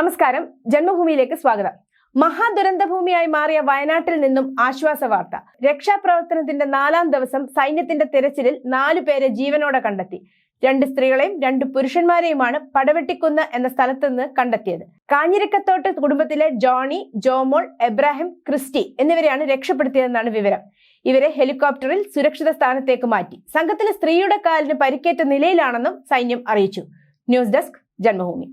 നമസ്കാരം. ജന്മഭൂമിയിലേക്ക് സ്വാഗതം. മഹാദുരന്തഭൂമിയായി മാറിയ വയനാട്ടിൽ നിന്നും ആശ്വാസ വാർത്ത. രക്ഷാപ്രവർത്തനത്തിന്റെ നാലാം ദിവസം സൈന്യത്തിന്റെ തിരച്ചിലിൽ നാലു പേരെ ജീവനോടെ കണ്ടെത്തി. രണ്ട് സ്ത്രീകളെയും രണ്ട് പുരുഷന്മാരെയുമാണ് പടവെട്ടിക്കുന്ന് എന്ന സ്ഥലത്ത് നിന്ന് കണ്ടെത്തിയത്. കാഞ്ഞിരക്കത്തോട്ട് കുടുംബത്തിലെ ജോണി ജോമോൾ എബ്രാഹിം ക്രിസ്റ്റി എന്നിവരെയാണ് രക്ഷപ്പെടുത്തിയതെന്നാണ് വിവരം. ഇവരെ ഹെലികോപ്റ്ററിൽ സുരക്ഷിത സ്ഥാനത്തേക്ക് മാറ്റി. സംഘത്തിലെ സ്ത്രീയുടെ കാലിന് പരിക്കേറ്റ നിലയിലാണെന്നും സൈന്യം അറിയിച്ചു. News desk Janmabhumi.